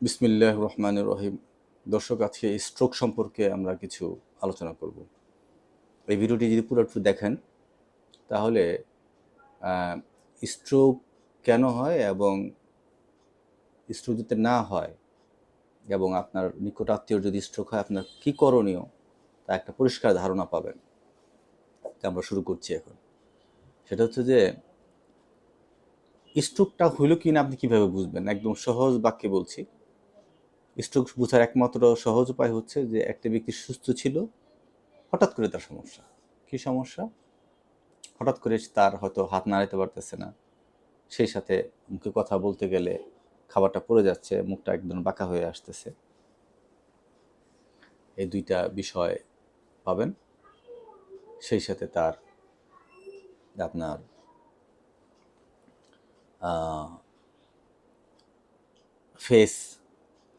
বিসমিল্লাহ রহমান রহিম। দর্শক, আজকে স্ট্রোক সম্পর্কে আমরা কিছু আলোচনা করব। এই ভিডিওটি যদি পুরো একটু দেখেন, তাহলে স্ট্রোক কেন হয় এবং স্ট্রোক যাতে না হয় এবং আপনার নিকট আত্মীয় যদি স্ট্রোক হয়, আপনার কী করণীয় তা একটা পরিষ্কার ধারণা পাবেন। তা আমরা শুরু করছি এখন। সেটা হচ্ছে যে স্ট্রোকটা হইল কি না আপনি কীভাবে বুঝবেন? একদম সহজ বাক্যে বলছি। স্ট্রোক বোঝার একমাত্র সহজ উপায় হচ্ছে যে একটা ব্যক্তি সুস্থ ছিল, হঠাৎ করে তার সমস্যা। কি সমস্যা? হঠাৎ করে তার হয়তো হাত নাড়াতে পারতেছে না। সেই সাথে মুখে কথা বলতে গেলে খাবারটা পড়ে যাচ্ছে, মুখটা একদম বাঁকা হয়ে আসতেছে। এই দুইটা বিষয় পাবেন। সেই সাথে তার আপনার ফেস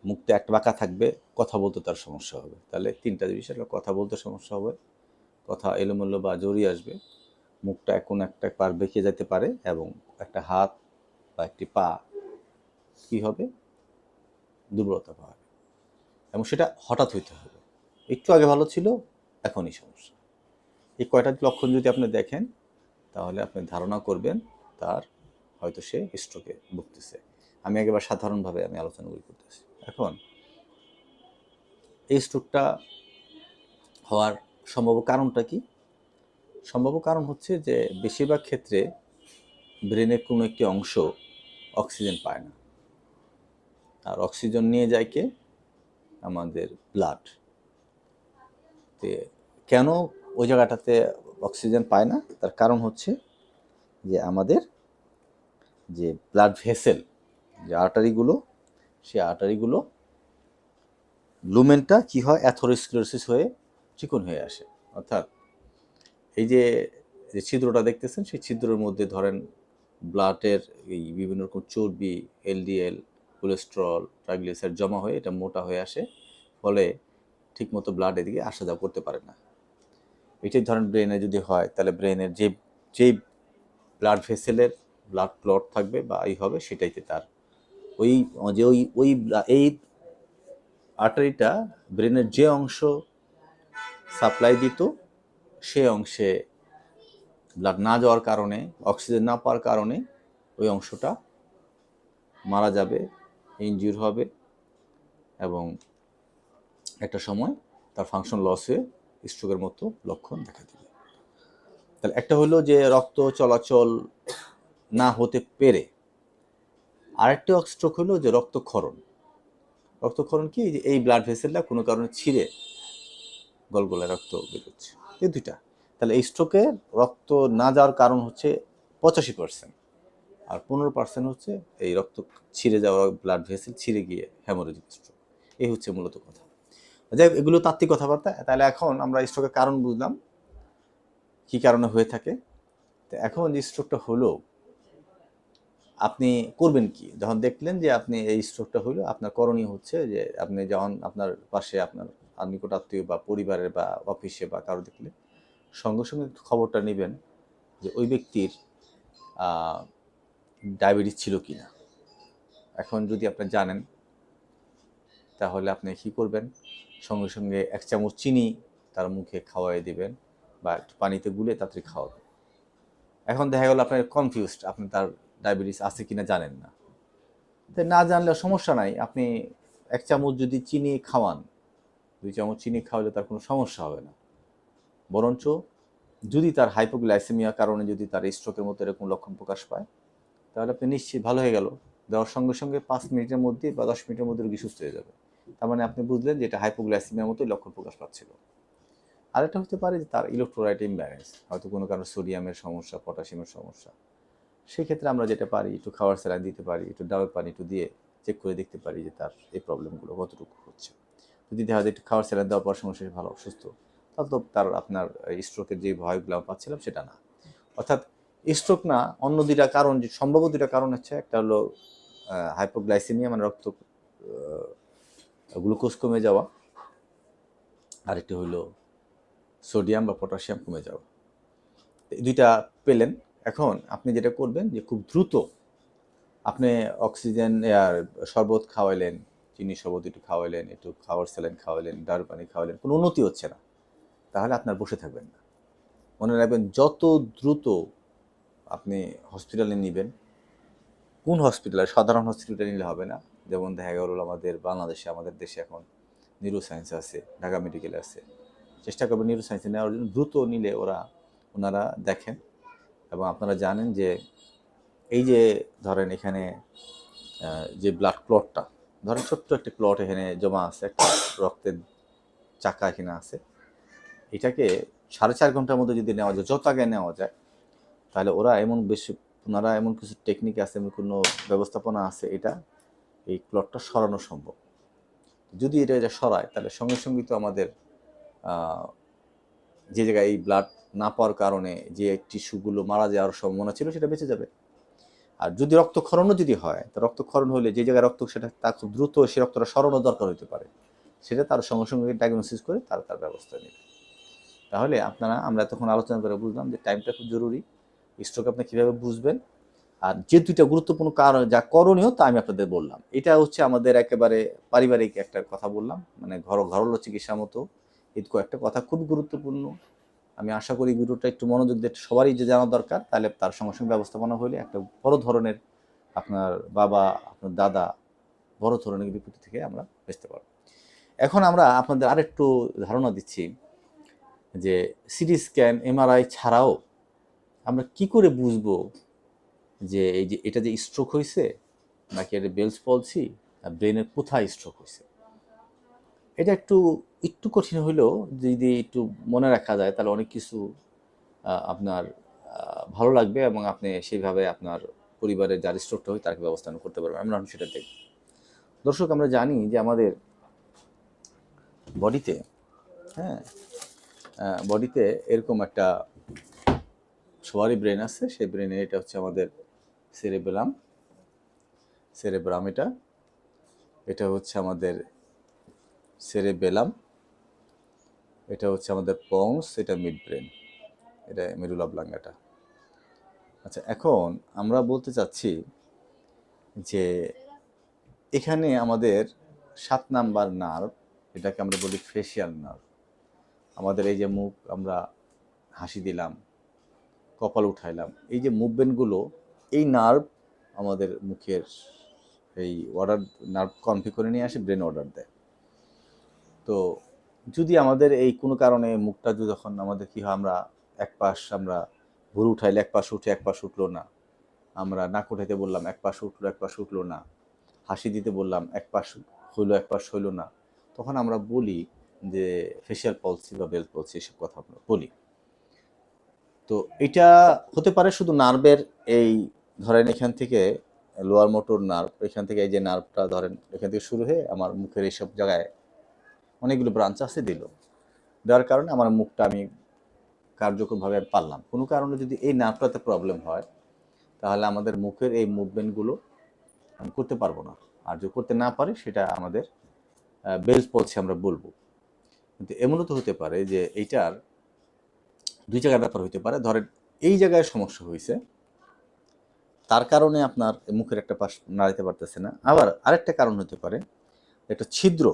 মুখটা একটা বাঁকা থাকবে, কথা বলতে তার সমস্যা হবে। তাহলে তিনটা বিষয় কথা বলতে সমস্যা হবে, কথা এলোমেলো বা জড়িয়ে আসবে। মুখটা এখন একটা পার বেঁকে যেতে পারে এবং একটা হাত বা একটি পা কী হবে? দুর্বলতা পাবে। এবং সেটা হঠাৎ হইতে হবে। একটু আগে ভালো ছিল, এখনই সমস্যা। এই কয়টা লক্ষণ যদি আপনি দেখেন, তাহলে আপনি ধারণা করবেন তার হয়তো সে স্ট্রোকে ভুগতেছে। আমি একেবারে সাধারণভাবে আমি আলোচনাগুলি করতেছি। এখন এই স্ট্রোকটা হওয়ার সম্ভাব্য কারণটা কি? সম্ভাব্য কারণ হচ্ছে যে বেশিরভাগ ক্ষেত্রে ব্রেনের কোনো একটি অংশ অক্সিজেন পায় না। আর অক্সিজেন নিয়ে যায় কে? আমাদের ব্লাড। তে কেন ওই জায়গাটাতে অক্সিজেন পায় না? তার কারণ হচ্ছে যে আমাদের যে ব্লাড ভেসেল, যে আর্টারিগুলো সেই আর্টারিগুলো লুমেনটা কি হয়? অ্যাথোরোস্ক্লেরোসিস হয়ে চিকন হয়ে আসে। অর্থাৎ এই যে যে ছিদ্রটা দেখতেছেন, সেই ছিদ্রের মধ্যে ধরেন ব্লাডের এই বিভিন্ন রকম চর্বি এলডিএল কোলেস্ট্রল ট্রাইগ্লিসাইড জমা হয়ে এটা মোটা হয়ে আসে। ফলে ঠিকমতো ব্লাড এদিকে আসা যাওয়া করতে পারে না। এটাই ধরেন ব্রেনে যদি হয়, তাহলে ব্রেনের যে যেই ব্লাড ভেসেলের ব্লাড ক্লট থাকবে বা এই হবে, সেটাইতে তার ওই, যে ওই ওই, এই আর্টারিটা ব্রেনের যে অংশ সাপ্লাই দিত, সে অংশে ব্লাড না যাওয়ার কারণে অক্সিজেন না পাওয়ার কারণে ওই অংশটা মারা যাবে ইনজিউর হবে এবং একটা সময় তার ফাংশন লস হয়ে স্ট্রোকের মতো লক্ষণ দেখা দেবে। তাহলে একটা হলো যে রক্ত চলাচল না হতে পেরে আরেকটি স্ট্রোক হলো যে রক্তক্ষরণ। রক্তক্ষরণ কি? যে এই ব্লাড ভেসেলটা কোনো কারণে ছিঁড়ে গলগলায় রক্ত বেরোচ্ছে এই দুইটা। তাহলে এই স্ট্রোকে রক্ত না যাওয়ার কারণ হচ্ছে পঁচাশি পার্সেন্ট আর পনেরো পার্সেন্ট হচ্ছে এই রক্ত ছিঁড়ে যাওয়া ব্লাড ভেসেল ছিঁড়ে গিয়ে হ্যামোরেজিক স্ট্রোক এই হচ্ছে মূলত কথা। যাই এগুলো তাত্ত্বিক কথাবার্তা। তাহলে এখন আমরা স্ট্রোকের কারণ বুঝলাম। কি কারণে হয়ে থাকে? তো এখন যে স্ট্রোকটা হলো আপনি করবেন কি? যখন দেখলেন যে আপনি এই স্ট্রোকটা হলো আপনার করণীয় হচ্ছে যে আপনি যখন আপনার পাশে আপনার নিকট আত্মীয় বা পরিবারের বা অফিসে বা কারও দেখলে, সঙ্গে সঙ্গে খবরটা নেবেন যে ওই ব্যক্তির ডায়াবেটিস ছিল কি না এখন যদি আপনি জানেন, তাহলে আপনি কী করবেন? সঙ্গে সঙ্গে এক চামচ চিনি তার মুখে খাওয়াই দেবেন বা একটু পানিতে গুলে তাড়াতাড়ি খাওয়াবেন। এখন দেখা গেল আপনার কনফিউজড আপনি তার ডায়াবেটিস আছে কিনা জানেন না। তাই না জানলে সমস্যা নাই, আপনি এক চামচ যদি চিনি খাওয়ান, দুই চামচ চিনি খাওয়ালে তার কোনো সমস্যা হবে না। বরঞ্চ যদি তার হাইপোগ্লাইসেমিয়া কারণে যদি তার স্ট্রোকের মতো এরকম লক্ষণ প্রকাশ পায়, তাহলে আপনি নিশ্চিত ভালো হয়ে গেল। দেওয়ার সঙ্গে সঙ্গে পাঁচ মিনিটের মধ্যে বা দশ মিনিটের মধ্যে রোগী সুস্থ হয়ে যাবে। তার মানে আপনি বুঝলেন যে এটা হাইপোগ্লাইসেমিয়ার মতোই লক্ষণ প্রকাশ পাচ্ছিল। আরেকটা হতে পারে যে তার ইলেকট্রোলাইট ইমব্যালেন্স হয়তো কোনো কারণে সোডিয়ামের সমস্যা পটাশিয়ামের সমস্যা। সেক্ষেত্রে আমরা যেটা পারি, একটু খাওয়ার স্যালাইন দিতে পারি, একটু ডাবের পানি একটু দিয়ে চেক করে দেখতে পারি যে তার এই প্রবলেমগুলো কতটুকু হচ্ছে। যদি দেখা যায় একটু খাওয়ার স্যালাইন দেওয়ার পর সমস্যা ভালো সুস্থ তাহলে তো তার আপনার স্ট্রোকের যে ভয়গুলো পাচ্ছিলাম সেটা না। অর্থাৎ স্ট্রোক না অন্য দুইটা কারণ, যে সম্ভাব্য দুইটা কারণ হচ্ছে, একটা হলো হাইপোগ্লাইসেমিয়া মানে রক্ত গ্লুকোজ কমে যাওয়া, আরেকটি হলো সোডিয়াম বা পটাশিয়াম কমে যাওয়া। এই দুইটা পেলেন এখন আপনি যেটা করবেন যে খুব দ্রুত আপনি অক্সিজেন আর শরবত খাওয়াইলেন, চিনি শরবত একটু খাওয়াইলেন, একটু খাওয়ার স্যালেন খাওয়ালেন ডার পানি খাওয়ালেন কোনো উন্নতি হচ্ছে না। তাহলে আপনার বসে থাকবেন না। মনে রাখবেন যত দ্রুত আপনি হসপিটালে নেবেন, কোন হসপিটালে সাধারণ হসপিটালে নিলে হবে না। যেমন দেখা গেল আমাদের বাংলাদেশে, আমাদের দেশে এখন নিউরো সায়েন্স আছে, ঢাকা মেডিকেলে আছে। চেষ্টা করবেন নিউরো সায়েন্সে নেওয়ার জন্য দ্রুত নিলে ওরা, ওনারা দেখেন এবং আপনারা জানেন যে এই যে ধরেন এখানে যে ব্লাড ক্লটটা ধরেন ছোট্ট একটা ক্লট এখানে জমা আছে, একটা রক্তের চাকা এখানে আছে। এটাকে সাড়ে চার ঘণ্টার মধ্যে যদি নেওয়া যায়, যত আগে নেওয়া যায়, তাহলে ওরা এমন বেশি, ওনারা এমন কিছু টেকনিক আছে, এমন কোনো ব্যবস্থাপনা আছে, এটা এই ক্লটটা সরানো সম্ভব। যদি এটা এটা সরায়, তাহলে সঙ্গে সঙ্গে তো আমাদের যে জায়গায় এই ব্লাড না পাওয়ার কারণে যে টিস্যুগুলো মারা যাওয়ার সম্ভাবনা ছিল সেটা বেঁচে যাবে। আর যদি রক্তক্ষরণও যদি হয়, তা রক্তক্ষরণ হলে যে জায়গায় রক্ত সেটা তার খুব দ্রুত সে রক্তটা সরানো দরকার হতে পারে। সেটা তার সঙ্গে সঙ্গে ডায়াগনোসিস করে তার তার ব্যবস্থা নেবে। তাহলে আপনারা, আমরা তখন আলোচনা করে বুঝলাম যে টাইমটা খুব জরুরি। স্ট্রোক আপনি কীভাবে বুঝবেন? আর যে দুইটা গুরুত্বপূর্ণ কারণ যা করণীয় তা আমি আপনাদের বললাম। এটা হচ্ছে আমাদের একেবারে পারিবারিক একটা কথা বললাম। মানে ঘর ঘরোয়া চিকিৎসা মতো। এই কয়েকটা কথা খুব গুরুত্বপূর্ণ। আমি আশা করি ভিডিওটা একটু মনোযোগ দিয়ে সবারই যে জানা দরকার, তাহলে তার সঙ্গে সঙ্গে ব্যবস্থাপনা হলে একটা বড় ধরনের আপনার বাবা, আপনার দাদা বড় ধরনের বিপত্তি থেকে আমরা বেঁচতে পারব। এখন আমরা আপনাদের আরেকটু ধারণা দিচ্ছি যে সিটি স্ক্যান, এমআরআই ছাড়াও আমরা কি করে বুঝব যে এই যে এটা যে স্ট্রোক হয়েছে নাকি এটা বেলস পলসি আর ব্রেনের কোথায় স্ট্রোক হয়েছে এটা একটু একটু কঠিন হলেও যদি একটু মনে রাখা যায়, তাহলে অনেক কিছু আপনার ভালো লাগবে এবং আপনি সেইভাবে আপনার পরিবারের যার স্ট্রোকটা হয় তাকে ব্যবস্থা করতে পারবেন আমরা এখন সেটা দেখব। দর্শক, আমরা জানি যে আমাদের বডিতে হ্যাঁ বডিতে এরকম একটা সবারই ব্রেন আছে। সেই ব্রেনে এটা হচ্ছে আমাদের সেরেবেলাম সেরেব্রাম এটা। এটা হচ্ছে আমাদের সেরেবেলাম এটা হচ্ছে আমাদের পংস এটা মিড ব্রেন এটা মেরুলা ব্লাঙ্গাটা আচ্ছা এখন আমরা বলতে চাচ্ছি যে এখানে আমাদের সাত নাম্বার নার্ভ এটাকে আমরা বলি ফেসিয়াল নার্ভ আমাদের এই যে মুখ আমরা হাসি দিলাম, কপাল উঠাইলাম, এই যে মুভমেন্টগুলো এই নার্ভ আমাদের মুখের এই অর্ডার নার্ভ কনফি করে নিয়ে আসে ব্রেন অর্ডার দেয়। তো যদি আমাদের এই কোনো কারণে মুখটা যদি যখন আমাদের কি হয়, আমরা এক পাশ আমরা ভুরু উঠাইলে এক পাশ উঠে এক পাশ উঠল না। আমরা নাক উঠাইতে বললাম, এক পাশ উঠল, এক পাশ উঠল না। হাসি দিতে বললাম, এক পাশ হইল, এক পাশ হইল না। তখন আমরা বলি যে ফেশিয়াল পলসি বা বেল পলসি এসব কথা আমরা বলি। তো এটা হতে পারে শুধু নার্ভের এই ধরেন এখান থেকে লোয়ার মোটর নার্ভ এখান থেকে এই যে নার্ভটা ধরেন এখান থেকে শুরু হয়ে আমার মুখের এইসব জায়গায় অনেকগুলো ব্রাঞ্চ আছে দিল। দেওয়ার কারণে আমার মুখটা আমি কার্যকরভাবে আমি পারলাম। কোনো কারণে যদি এই নার্ভটাতে প্রবলেম হয়, তাহলে আমাদের মুখের এই মুভমেন্টগুলো আমি করতে পারব না। আর যদি করতে না পারি, সেটা আমাদের বেলস পলসি আমরা বলব। কিন্তু এমনও তো হতে পারে যে এইটার দুই জায়গার ব্যাপার হতে পারে। ধরেন এই জায়গায় সমস্যা হয়েছে তার কারণে আপনার মুখের একটা পাশ নাড়াইতে পারতেছে না। আবার আরেকটা কারণ হতে পারে, একটা ছিদ্র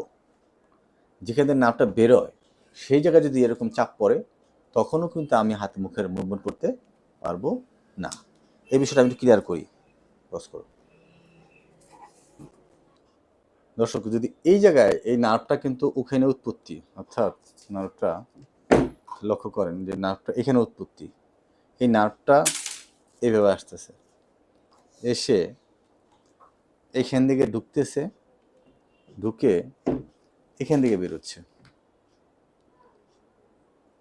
যেখানে নাপটা বেরোয়, সেই জায়গায় যদি এরকম চাপ পড়ে, তখনও কিন্তু আমি হাত মুখের মুভমেন্ট করতে পারব না। এই বিষয়টা আমি ক্লিয়ার করি। বস করো। দর্শক, যদি এই জায়গায় এই নার্ভটা কিন্তু ওখানে উৎপত্তি, অর্থাৎ নার্ভটা লক্ষ্য করেন যে নার্ভটা এখানে উৎপত্তি, এই নার্ভটা এইভাবে আসতেছে। এসে এখান থেকে ঢুকতেছে, ঢুকে এখান থেকে বেরোচ্ছে।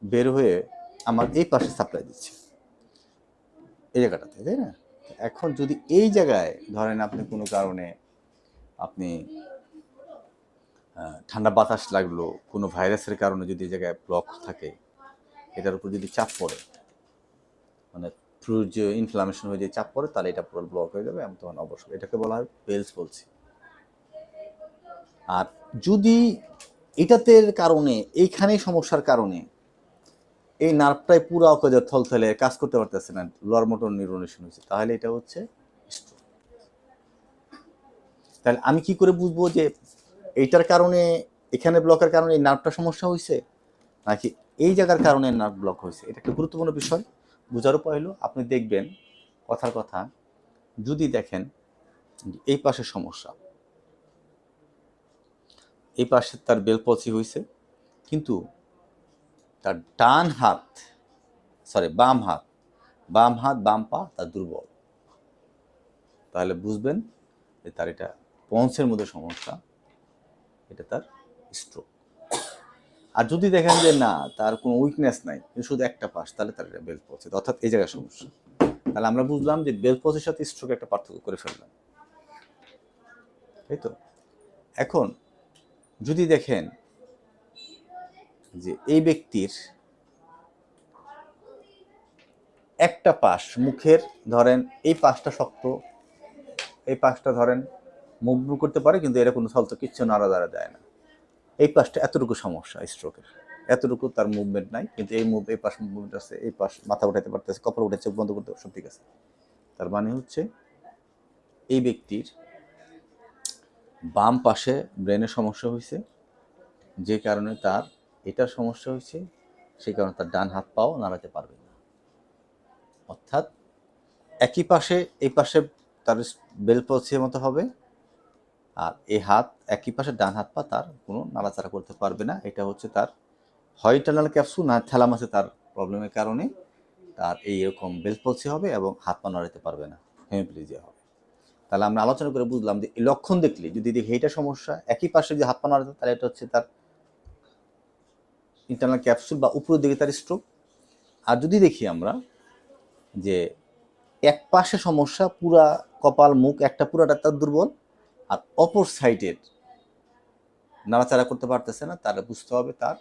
বের হয়ে আমার এই পাশে সাপ্লাই দিচ্ছে। এই জায়গাটাতে, তাই না? এখন যদি এই জায়গায় ধরেন আপনি কোনো কারণে আপনি ঠান্ডা বাতাস লাগল, কোনো ভাইরাসের কারণে যদি এই জায়গায় ব্লক থাকে, এটার উপর যদি চাপ পড়ে মানে থ্রু যে ইনফ্লামেশন হয়ে যে চাপ পড়ে, তাহলে এটা পুরো ব্লক হয়ে যাবে এবং তখন অবশ্যই এটাকে বলা হয় পেলস বলছি। আর যদি এটাতে কারণে এইখানে সমস্যার কারণে এই নার্ভটাই পুরো অকেজে থলথলে কাজ করতে পারতেছে না লোয়ার মোটর নিউরোনেশন হয়েছে, তাহলে এটা হচ্ছে তাহলে আমি কি করে বুঝব যে এইটার কারণে, এখানে ব্লকের কারণে এই নার্ভটা সমস্যা হয়েছে, নাকি এই জায়গার কারণে নার্ভ ব্লক হয়েছে? এটা একটা গুরুত্বপূর্ণ বিষয় বোঝার উপায় হলো আপনি দেখবেন, কথার কথা, যদি দেখেন, এই পাশে সমস্যা। এই পাশে তার বেলপচি হয়েছে কিন্তু তার ডান হাত সরি বাম হাত বাম হাত, বাম পা তার দুর্বল। তাহলে বুঝবেন যে তার এটা পঞ্চের মধ্যে সমস্যা, এটা তার স্ট্রোক আর যদি দেখেন যে না, তার কোনো উইকনেস নাই শুধু একটা পাশ, তাহলে তার এটা বেল্ট পচে অর্থাৎ এই জায়গায় সমস্যা। তাহলে আমরা বুঝলাম যে বেল্ট পচের সাথে স্ট্রোক একটা পার্থক্য করে ফেললাম। তাই তো? এখন যদি দেখেন যে এই ব্যক্তির একটা পাশ মুখের, ধরেন এই পাশটা শক্ত, এই পাশটা ধরেন মুভ করতে পারে, কিন্তু এরা কোনো ফলতো কিচ্ছু নাড়া দাঁড়া দেয় না। এই পাশটা এতটুকু সমস্যা স্ট্রোকের এতটুকু তার মুভমেন্ট নাই, কিন্তু এই মুভ এই পাশ মুভমেন্ট আছে, এই পাশ মাথা উঠাতে পারতেছে, কপাল উঠে চোখ বন্ধ করতে সব ঠিক আছে। তার মানে হচ্ছে এই ব্যক্তির বাম পাশে ব্রেনের সমস্যা হয়েছে, যে কারণে তার এটার সমস্যা হয়েছে সেই কারণে তার ডান হাত পাও নাড়াতে পারবে না। অর্থাৎ একই পাশে, এই পাশে তার বেল পৌঁছে মতো হবে, আর এই হাত, একই পাশে ডান হাত পা তার কোনো নাড়াচাড়া করতে পারবে না। এটা হচ্ছে তার হয় ইন্টারনাল ক্যাপসুল না থ্যালামাসে তার প্রবলেমের কারণে তার এই বেল পৌঁছে হবে এবং হাত পা নাড়াতে পারবে না হেমিপ্লিজিয়া হবে। তাহলে আমরা আলোচনা করে বুঝলাম যে এই লক্ষণ দেখলে যদি দেখি, এইটা সমস্যা, একই পাশে যদি হাত পা নাড়াতে, তাহলে এটা হচ্ছে তার ইন্টারনাল ক্যাপসুল বা উপরের দিকে তার স্ট্রোক আর যদি দেখি আমরা যে এক পাশে সমস্যা, পুরা কপাল, মুখ, একটা পুরাটা তার দুর্বল, আর অপর সাইডের নাড়াচাড়া করতে পারতেছে না তাহলে বুঝতে হবে তার,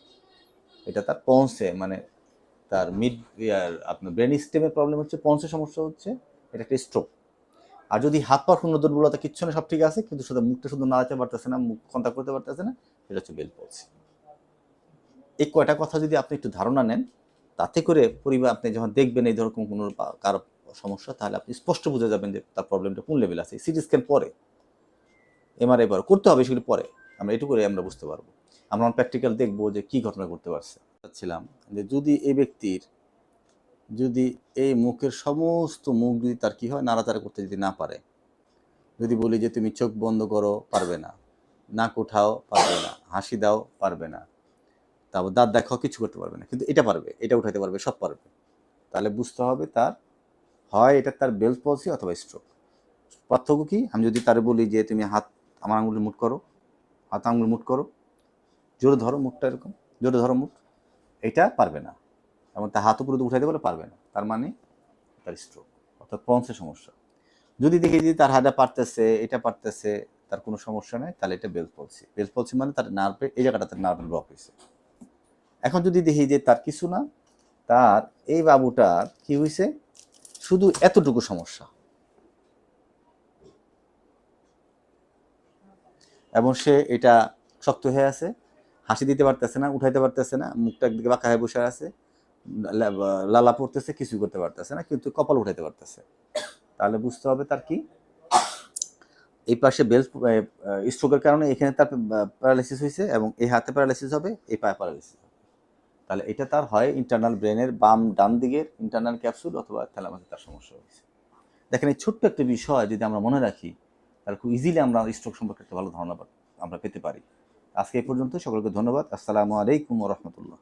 এটা তার পন্সে মানে তার মিড আপনার ব্রেন স্টেমের প্রবলেম হচ্ছে পন্সে সমস্যা হচ্ছে, এটা একটা স্ট্রোক আর যদি হাত পা শূন্য, দুর্বলতা কিচ্ছু না সব ঠিক আছে, কিন্তু শুধু মুখটা শুধু নাড়াতে পারতেছে না, মুখ কন্ট্যাক্ট করতে পারতেছে না এটা হচ্ছে বেল পলসি এই কয়টা কথা যদি আপনি একটু ধারণা নেন, তাতে করে পরিবার, আপনি যখন দেখবেন এই ধরনের কোনো কারও সমস্যা, তাহলে আপনি স্পষ্ট বুঝে যাবেন যে তার প্রবলেমটা কোন লেভেল আছে। সিটি স্ক্যান পরে এমআরআই পরে, করতে হবে সেগুলি পরে, আমরা এটুকু করে আমরা বুঝতে পারব। আমরা প্র্যাকটিক্যাল দেখব যে কি ঘটনা করতে পারছে। ছিলাম যে যদি এই ব্যক্তির যদি এই মুখের সমস্ত মুখ যদি তার কী হয়, নাড়াচাড়া করতে যদি না পারে, যদি বলি যে তুমি চোখ বন্ধ করো, পারবে না। নাক উঠাও, পারবে না। হাসি দাও, পারবে না। তারপর দাঁত দেখাও, কিছু করতে পারবে না। কিন্তু এটা পারবে, এটা উঠাতে পারবে, সব পারবে। তাহলে বুঝতে হবে তার, হয় এটা তার বেল পলসি অথবা স্ট্রোক পার্থক্য কি? আমি যদি তার বলি যে তুমি হাত, আমার আঙুল মুট করো, হাত আঙুল মুট করো, জোরে ধরো মুখটা এরকম, জোরে ধরো মুখ এটা পারবে না। এবং তার হাত উপরে উঠাইতে বলে পারবে না। তার মানে তার স্ট্রোক অর্থাৎ পন্সের সমস্যা। যদি দেখি যে তার হাতে পারতেছে, এটা পারতেছে, তার কোনো সমস্যা নেই, তাহলে এটা বেল্ট পলসি বেল্ট পলসি মানে তার নার্ভে এই জায়গাটাতে নার্ভ ব্লক হয়েছে। এখন যদি দেখি যে তার কিছু না, তার এই বাবুটার কি হয়েছে? শুধু এতটুকু সমস্যা। এবং সে এটা শক্ত হয়ে আছে, হাসি দিতে পারতেছে না, উঠাইতে পারতেছে না, মুখটা একদিকে বাঁকা হয়ে বসে আছে লালা পড়তেছে কিছু করতে পারতেছে না, কিন্তু কপাল উঠাইতে পারতেছে। তাহলে বুঝতে হবে তার কি? এই পাশে বেল স্ট্রোকের কারণে এখানে তার প্যারালাইসিস হয়েছে এবং এই হাতে প্যারালাইসিস হবে, এই পায়ে প্যারালাইসিস হবে। তাহলে এটা তার হয় ইন্টারনাল ব্রেনের বাম ডান দিকের ইন্টারনাল ক্যাপসুল অথবা থ্যালামাসে তার সমস্যা হয়েছে দেখেন, এই ছোট্ট একটা বিষয় যদি আমরা মনে রাখি, তাহলে খুব ইজিলি আমরা স্ট্রোক সম্পর্কে একটা ভালো ধারণা আমরা পেতে পারি। আজকে এই পর্যন্ত সকলকে ধন্যবাদ। আসসালামু আলাইকুম রহমতুল্লাহ।